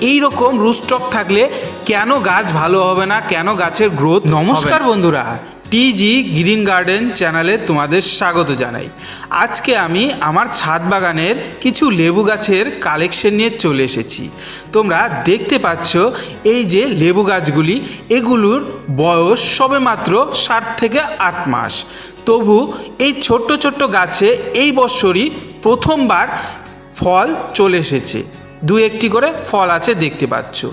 এই রকম রুস্টক থাকলে কেন গাছ ভালো হবে না? কেন গাছের গ্রোথ নমস্কার বন্ধুরা। টিজি গ্রিন গার্ডেন চ্যানেলে তোমাদের স্বাগত জানাই। আজকে আমি আমার ছাদ বাগানের কিছু লেবু গাছের কালেকশন নিয়ে চলে এসেছি। তোমরা দেখতে পাচ্ছ এই যে লেবু গাছগুলি এগুলোর বয়স সবেমাত্র ষাট থেকে আট মাস। তবু এই ছোট্ট ছোট্ট গাছে এই বছরই প্রথমবার ফল চলে এসেছে। দু একটি করে ফল আছে দেখতে পাচ্ছ।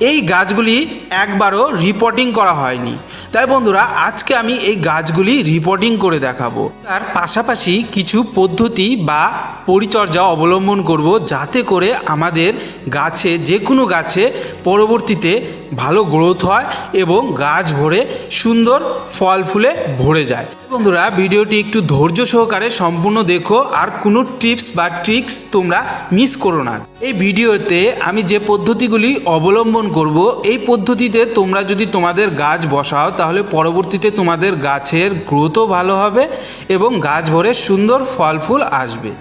এই গাছগুলি একবারও রিপোর্টিং করা হয়নি। তাই বন্ধুরা, আজকে আমি এই গাছগুলি রিপোর্টিং করে দেখাবো। তার পাশাপাশি কিছু পদ্ধতি বা পরিচর্যা অবলম্বন করব যাতে করে আমাদের গাছে যে কোনো গাছে পরবর্তীতে ভালো গ্রোথ হয় এবং গাছ ভরে সুন্দর ফল ফুলে ভরে যায়। বন্ধুরা, ভিডিওটি একটু ধৈর্য সহকারে সম্পূর্ণ দেখো আর কোনো টিপস বা ট্রিক্স তোমরা মিস করো না। এই ভিডিওতে আমি যে পদ্ধতিগুলি অবলম্বন করব, এই পদ্ধতিতে তোমরা যদি তোমাদের গাছ বসাও, তাহলে পরবর্তীতে তোমাদের গাছের গ্রোথও ভালো হবে এবং গাছ ভরে সুন্দর ফল ফুল আসবে।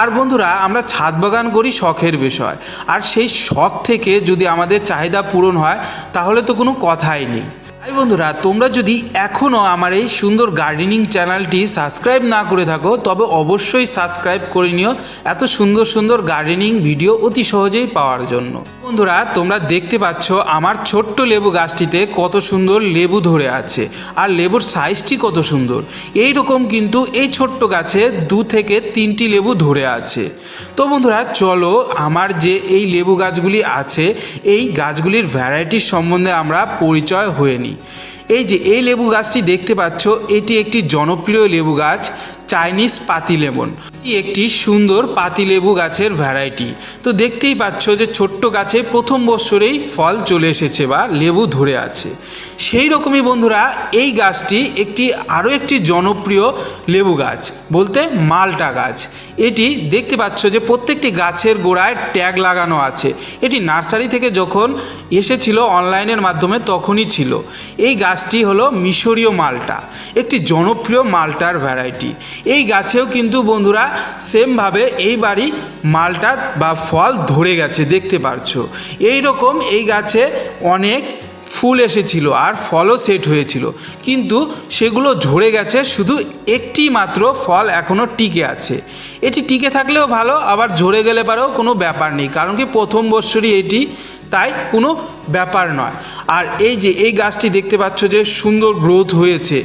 আর বন্ধুরা, আমরা ছাদ বাগান করি শখের বিষয়। আর সেই শখ থেকে যদি আমাদের চাহিদা পূরণ হয়, তাহলে তো কোনো কথাই নেই। তাই বন্ধুরা, তোমরা যদি এখনও আমার এই সুন্দর গার্ডেনিং চ্যানেলটি সাবস্ক্রাইব না করে থাকো, তবে অবশ্যই সাবস্ক্রাইব করে নিও এত সুন্দর সুন্দর গার্ডেনিং ভিডিও অতি সহজেই পাওয়ার জন্য। বন্ধুরা, তোমরা দেখতে পাচ্ছ আমার ছোট্ট লেবু গাছটিতে কত সুন্দর লেবু ধরে আছে আর লেবুর সাইজটি কত সুন্দর। এই রকম কিন্তু এই ছোট্ট গাছে দু থেকে তিনটি লেবু ধরে আছে। তো বন্ধুরা, চলো আমার যে এই লেবু গাছগুলি আছে, এই গাছগুলির ভ্যারাইটির সম্বন্ধে আমরা পরিচয় হয়ে নিই। এই যে এই লেবু গাছটি দেখতে পাচ্ছ, এটি একটি জনপ্রিয় লেবু গাছ, চাইনিজ পাতি লেবন। এটি একটি সুন্দর পাতি লেবু গাছের ভ্যারাইটি তো দেখতেই পাচ্ছ যে ছোট্ট গাছে প্রথম বছরেই ফল চলে এসেছে বা লেবু ধরে আছে। সেই রকমই বন্ধুরা, এই গাছটি একটি আরও একটি জনপ্রিয় লেবু গাছ, বলতে মালটা গাছ। এটি দেখতে পাচ্ছ যে প্রত্যেকটি গাছের গোড়ায় ট্যাগ লাগানো আছে। এটি নার্সারি থেকে যখন এসেছিল অনলাইনের মাধ্যমে তখনই ছিল। এই গাছটি হলো মিশরীয় মালটা, একটি জনপ্রিয় মালটার ভ্যারাইটি। এই গাছেও কিন্তু বন্ধুরা সেমভাবে এই বাড়ি মালটা বা ফল ধরে গেছে, দেখতে পারছ। এই রকম এই গাছে অনেক ফুল এসেছিল আর ফলও সেট হয়েছিল। কিন্তু সেগুলো ঝরে গেছে, শুধু একটি মাত্র ফল এখনও টিকে আছে। এটি টিকে থাকলেও ভালো, আবার ঝরে গেলে পারেও কোনো ব্যাপার নেই, কারণ কি প্রথম বৎসরই এটি, তাই কোনো ব্যাপার নয়। আর এই যে এই গাছটি দেখতে পাচ্ছ যে সুন্দর গ্রোথ হয়েছে,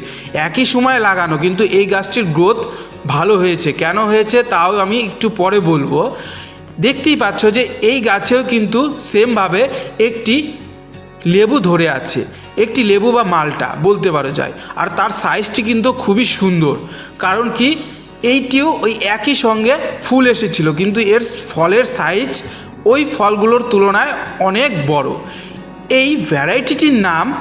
একই সময় লাগানো, কিন্তু এই গাছটির গ্রোথ ভালো হয়েছে। কেন হয়েছে তাও আমি একটু পরে বলব। দেখতেই পাচ্ছ যে এই গাছেও কিন্তু সেমভাবে একটি লেবু ধরে আছে। একটি লেবু বা মালটা, বলতে পারো যায়। আর তার সাইজটি কিন্তু খুবই সুন্দর। কারণ কি? এইটিও ওই একই সঙ্গে ফুল এসেছিল। কিন্তু এর ফলের সাইজ ওই ফলগুলোর তুলনায় অনেক বড়। এই ভ্যারাইটিটির নাম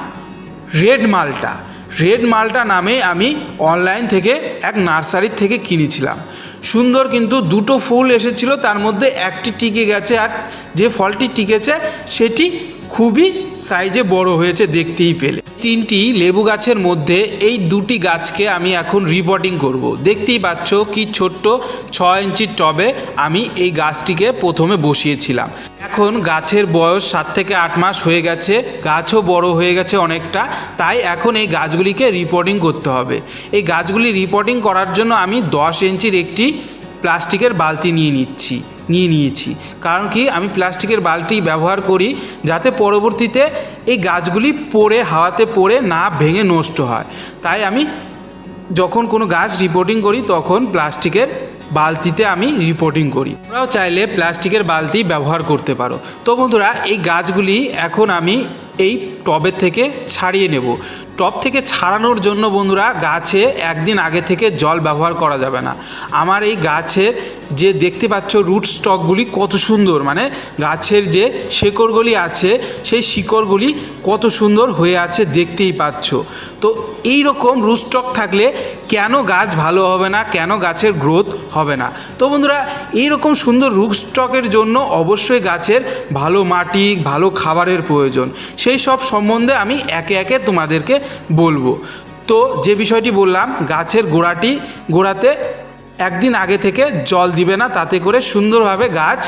রেড মালটা রেড মালটা নামে আমি অনলাইন থেকে এক নার্সারির থেকে কিনেছিলাম। সুন্দর কিন্তু দুটো ফুল এসেছিল। তার মধ্যে একটি টিকে গেছে আর যে ফলটি টিকেছে, সেটি খুবই সাইজে বড় হয়েছে দেখতেই পেলে। তিনটি লেবু গাছের মধ্যে এই দুটি গাছকে আমি এখন রিপোর্টিং করব। দেখতেই পাচ্ছ কি ছোট্ট ছ ইঞ্চির টবে আমি এই গাছটিকে প্রথমে বসিয়েছিলাম। এখন গাছের বয়স সাত থেকে আট মাস হয়ে গেছে, গাছও বড় হয়ে গেছে অনেকটা, তাই এখন এই গাছগুলিকে রিপোর্টিং করতে হবে। এই গাছগুলি রিপোর্টিং করার জন্য আমি দশ ইঞ্চির একটি প্লাস্টিকের বালতি নিয়ে নিচ্ছি। নিয়ে নিয়েছি। কারণ কি? আমি প্লাস্টিকের বালতি ব্যবহার করি যাতে পরবর্তীতে এই গাছগুলি পড়ে, হাওয়াতে পড়ে না ভেঙে নষ্ট হয়। তাই আমি যখন কোনো গাছ রিপোর্টিং করি, তখন প্লাস্টিকের বালতিতে আমি রিপোর্টিং করি। তোমরাও চাইলে প্লাস্টিকের বালতি ব্যবহার করতে পারো। তো বন্ধুরা, এই গাছগুলি এখন আমি এই টবের থেকে ছাড়িয়ে নেব। টব থেকে ছাড়ানোর জন্য বন্ধুরা গাছে একদিন আগে থেকে জল ব্যবহার করা যাবে না। আমার এই গাছে যে দেখতে পাচ্ছ রুট স্টকগুলি কত সুন্দর মানে গাছের যে শেকড়গুলি আছে, সেই শিকড়গুলি কত সুন্দর হয়ে আছে দেখতেই পাচ্ছ। তো এই রকম রুট স্টক থাকলে কেন গাছ ভালো হবে না, কেন গাছের গ্রোথ হবে না? তো বন্ধুরা এই রকম সুন্দর রুট স্টকের জন্য অবশ্যই গাছের ভালো মাটি, ভালো খাবারের প্রয়োজন। সেই সব সম্বন্ধে আমি একে একে তোমাদেরকে বলব। তো যে বিষয়টি বললাম, গাছের গোড়াটি, গোড়াতে একদিন আগে থেকে জল দিবে না, তাতে করে সুন্দরভাবে গাছ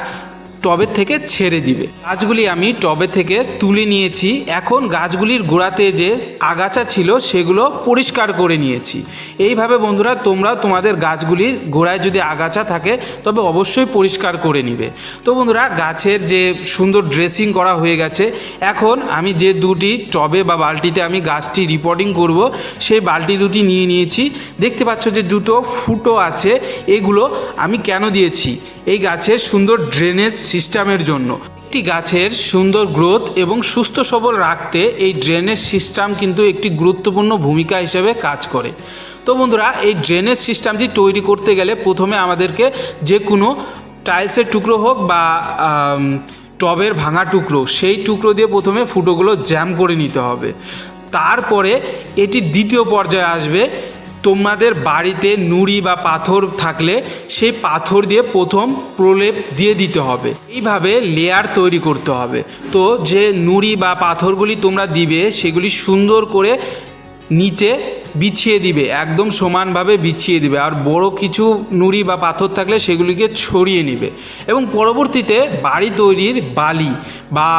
টবের থেকে ছেড়ে দিবে। গাছগুলি আমি টবে থেকে তুলে নিয়েছি। এখন গাছগুলির গোড়াতে যে আগাছা ছিল, সেগুলো পরিষ্কার করে নিয়েছি। এইভাবে বন্ধুরা, তোমরা তোমাদের গাছগুলির গোড়ায় যদি আগাছা থাকে, তবে অবশ্যই পরিষ্কার করে নিবে। তো বন্ধুরা, গাছের যে সুন্দর ড্রেসিং করা হয়ে গেছে, এখন আমি যে দুটি টবে বা বালতিতে আমি গাছটি রিপোর্টিং করব, সেই বালতি দুটি নিয়ে নিয়েছি। দেখতে পাচ্ছ যে দুটো ফুটো আছে, এগুলো আমি কেন দিয়েছি? এই গাছের সুন্দর ড্রেনেজ সিস্টেমের জন্য। একটি গাছের সুন্দর গ্রোথ এবং সুস্থ সবল রাখতে এই ড্রেনেজ সিস্টেম কিন্তু একটি গুরুত্বপূর্ণ ভূমিকা হিসেবে কাজ করে। তো বন্ধুরা, এই ড্রেনেজ সিস্টেমটি তৈরি করতে গেলে প্রথমে আমাদেরকে যে কোনো টাইলসের টুকরো হোক বা টবের ভাঙা টুকরো, সেই টুকরো দিয়ে প্রথমে ফুটোগুলো জ্যাম করে নিতে হবে। তারপরে এটি দ্বিতীয় পর্যায়ে আসবে তোমাদের বাড়িতে নুড়ি বা পাথর থাকলে সেই পাথর দিয়ে প্রথম প্রলেপ দিয়ে দিতে হবে। এইভাবে লেয়ার তৈরি করতে হবে। তো যে নুড়ি বা পাথরগুলি তোমরা দিবে, সেগুলি সুন্দর করে নিচে বিছিয়ে দিবে, একদম সমানভাবে বিছিয়ে দিবে। আর বড় কিছু নুড়ি বা পাথর থাকলে সেগুলিকে ছড়িয়ে নেবে। এবং পরবর্তীতে বাড়ি তৈরির বালি বা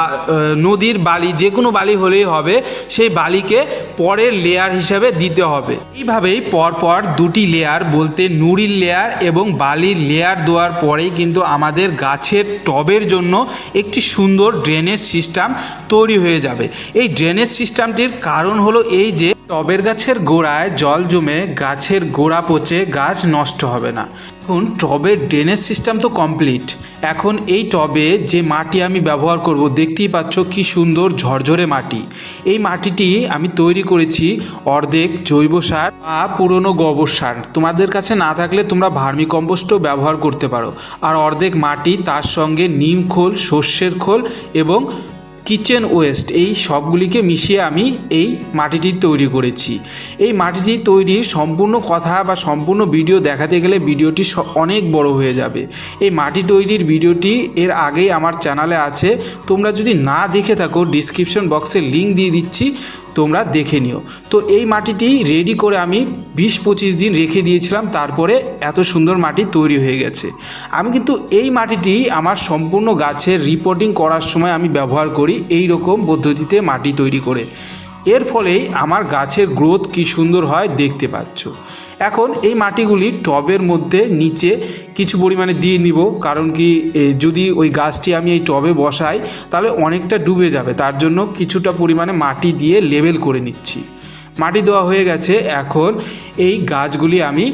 নদীর বালি, যে কোনো বালি হলেই হবে, সেই বালিকে পরের লেয়ার হিসাবে দিতে হবে। এইভাবেই পরপর দুটি লেয়ার বলতে নুড়ির লেয়ার এবং বালির লেয়ার দেওয়ার পরেই কিন্তু আমাদের গাছের টবের জন্য একটি সুন্দর ড্রেনেজ সিস্টেম তৈরি হয়ে যাবে। এই ড্রেনেজ সিস্টেমটির কারণ হলো এই যে টবের গাছের গোড়ায় জল জমে গাছের গোড়া পচে গাছ নষ্ট হবে না। এখন টবের ড্রেনেজ সিস্টেম তো কমপ্লিট। এখন এই টবে যে মাটি আমি ব্যবহার করব, দেখতেই পাচ্ছ কি সুন্দর ঝরঝরে মাটি। এই মাটিটি আমি তৈরি করেছি অর্ধেক জৈব সার বা পুরনো গোবর সার। তোমাদের কাছে না থাকলে তোমরা ভার্মি কম্পোস্টও ব্যবহার করতে পারো। আর অর্ধেক মাটি তার সঙ্গে নিম খোল, সর্ষের খোল এবং কিচেন ওয়েস্ট, এই সবগুলিকে মিশিয়ে আমি এই মাটিটি তৈরি করেছি। এই মাটিটি তৈরির সম্পূর্ণ কথা বা সম্পূর্ণ ভিডিও দেখাতে গেলে ভিডিওটি অনেক বড় হয়ে যাবে। এই মাটি তৈরির ভিডিওটি এর আগেই আমার চ্যানেলে আছে। তোমরা যদি না দেখে থাকো ডিসক্রিপশন বক্সে লিঙ্ক দিয়ে দিচ্ছি। তোমরা দেখে নিও। তো এই মাটিটি রেডি করে আমি বিশ পঁচিশ দিন রেখে দিয়েছিলাম, তারপরে এত সুন্দর মাটি তৈরি হয়ে গেছে। আমি কিন্তু এই মাটিটি আমার সম্পূর্ণ গাছের রিপোর্টিং করার সময় আমি ব্যবহার করি এই রকম পদ্ধতিতে মাটি তৈরি করে। এর ফলেই আমার গাছের গ্রোথ কি সুন্দর হয় দেখতে পাচ্ছ। এখন এই মাটিগুলি টবের মধ্যে নিচে কিছু পরিমাণে দিয়ে নিব, কারণ কি যদি ওই গাছটি আমি এই টবে বসাই, তাহলে অনেকটা ডুবে যাবে। তার জন্য কিছুটা পরিমাণে মাটি দিয়ে লেবেল করে নিচ্ছি। মাটি দেওয়া হয়ে গেছে। এখন এই গাছগুলি আমি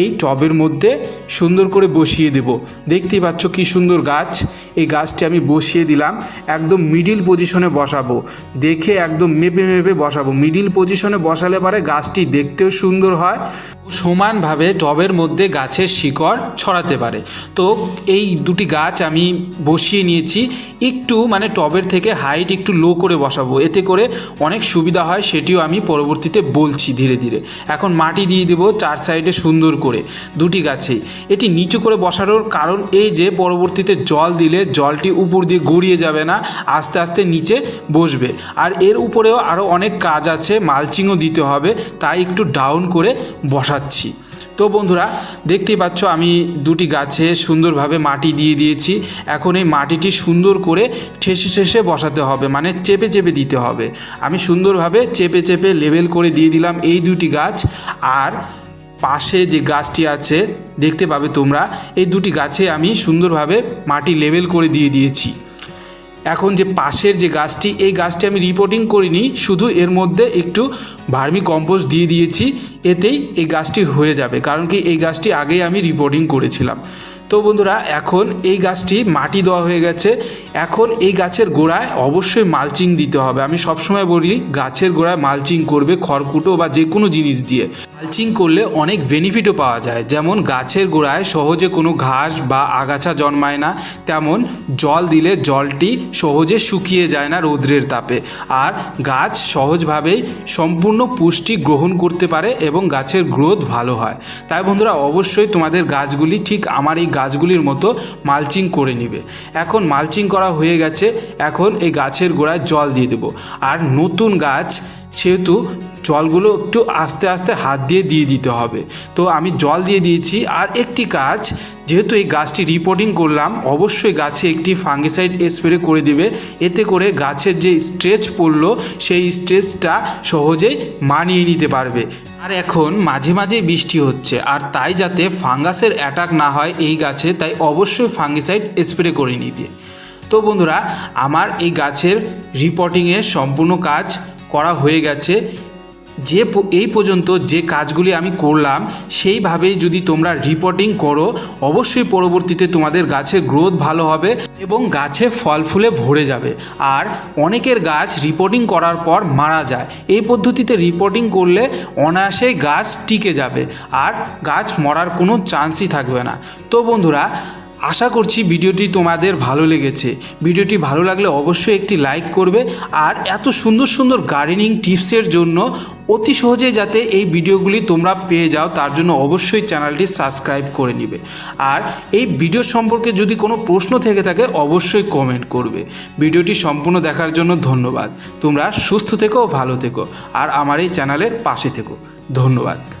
এই টবের মধ্যে সুন্দর করে বসিয়ে দেব। দেখতেই পাচ্ছ কি সুন্দর গাছ। এই গাছটি আমি বসিয়ে দিলাম। একদম মিডিল পজিশনে বসাবো। দেখে একদম মেপে মেপে বসাবো। মিডিল পজিশনে বসালে পারে গাছটি দেখতেও সুন্দর হয়। সমানভাবে টবের মধ্যে গাছের শিকড় ছড়াতে পারে। তো এই দুটি গাছ আমি বসিয়ে নিয়েছি। একটু মানে টবের থেকে হাইট একটু লো করে বসাবো। এতে করে অনেক সুবিধা হয়, সেটিও আমি পরবর্তীতে বলছি ধীরে ধীরে। এখন মাটি দিয়ে দেবো চার সাইডে সুন্দর করে দুটি গাছেই। এটি নিচু করে বসানোর কারণ এই যে পরবর্তীতে জল দিলে জলটি উপর দিয়ে গড়িয়ে যাবে না, আস্তে আস্তে নিচে বসবে। আর এর উপরেও আরও অনেক কাজ আছে মালচিংও দিতে হবে। তাই একটু ডাউন করে বসাচ্ছি তো বন্ধুরা, দেখতেই পাচ্ছ আমি দুটি গাছে সুন্দরভাবে মাটি দিয়ে দিয়েছি। এখন এই মাটিটি সুন্দর করে ঠেসে ঠেসে বসাতে হবে মানে চেপে চেপে দিতে হবে। আমি সুন্দরভাবে চেপে চেপে লেবেল করে দিয়ে দিলাম এই দুটি গাছ। আর পাশে যে গাছটি আছে, দেখতে পাবে তোমরা, এই দুটি গাছে আমি সুন্দরভাবে মাটি লেবেল করে দিয়ে দিয়েছি। এখন যে পাশের যে গাছটি, এই গাছটি আমি রিপোর্টিং করিনি, শুধু এর মধ্যে একটু ভার্মি কম্পোস্ট দিয়ে দিয়েছি, এতেই এই গাছটি হয়ে যাবে, কারণ কি এই গাছটি আগেই আমি রিপোর্টিং করেছিলাম। তো বন্ধুরা, এখন এই গাছটি মাটি দেওয়া হয়ে গেছে এখন এই গাছের গোড়ায় অবশ্যই মালচিং দিতে হবে। আমি সবসময় বলি, গাছের গোড়ায় মালচিং করবে খড়কুটো বা যে কোনো জিনিস দিয়ে। মালচিং করলে অনেক বেনিফিটও পাওয়া যায়। যেমন গাছের গোড়ায় সহজে কোনো ঘাস বা আগাছা জন্মায় না, তেমন জল দিলে জলটি সহজে শুকিয়ে যায় না রৌদ্রের তাপে। আর গাছ সহজভাবেই সম্পূর্ণ পুষ্টি গ্রহণ করতে পারে এবং গাছের গ্রোথ ভালো হয়। তাই বন্ধুরা, অবশ্যই তোমাদের গাছগুলি ঠিক আমার এই গাছগুলির মতো মালচিং করে নিবে। এখন মালচিং করা করা হয়ে গেছে, এখন এই গাছের গোড়ায় জল দিয়ে দেবো। আর নতুন গাছ, সেহেতু জলগুলো একটু আস্তে আস্তে হাত দিয়ে দিয়ে দিতে হবে। তো আমি জল দিয়ে দিয়েছি, আর একটি কাজ, যেহেতু এই গাছটি রিপোর্টিং করলাম, অবশ্যই গাছে একটি ফাঙ্গিসাইড স্প্রে করে দিবে। এতে করে গাছের যে স্ট্রেচ পড়ল, সেই স্ট্রেচটা সহজেই মানিয়ে নিতে পারবে। আর এখন মাঝে মাঝে বৃষ্টি হচ্ছে, আর তাই যাতে ফাঙ্গাসের অ্যাটাক না হয় এই গাছে, তাই অবশ্যই ফাঙ্গিসাইড স্প্রে করে নিবে। তো বন্ধুরা, আমার এই গাছের রিপোর্টিংয়ের সম্পূর্ণ কাজ করা হয়ে গেছে। যে এই পর্যন্ত যে কাজগুলি আমি করলাম, সেইভাবেই যদি তোমরা রিপোর্টিং করো, অবশ্যই পরবর্তীতে তোমাদের গাছের গ্রোথ ভালো হবে এবং গাছে ফল ফুলে ভরে যাবে। আর অনেকের গাছ রিপোর্টিং করার পর মারা যায়। এই পদ্ধতিতে রিপোর্টিং করলে অনায়াসেই গাছ টিকে যাবে। আর গাছ মরার কোনো চান্সই থাকবে না। তো বন্ধুরা আশা করছি ভিডিওটি তোমাদের ভালো লেগেছে। ভিডিওটি ভালো লাগলে অবশ্যই একটি লাইক করবে আর এত সুন্দর সুন্দর গার্ডেনিং টিপসের জন্য অতি সহজে যাতে এই ভিডিওগুলি তোমরা পেয়ে যাও, তার জন্য অবশ্যই চ্যানেলটি সাবস্ক্রাইব করে নিবে। আর এই ভিডিও সম্পর্কে যদি কোনো প্রশ্ন থেকে থাকে, অবশ্যই কমেন্ট করবে। ভিডিওটি সম্পূর্ণ দেখার জন্য ধন্যবাদ। তোমরা সুস্থ থেকো, ভালো থেকো। আর আমার এই চ্যানেলের পাশে থেকো। ধন্যবাদ।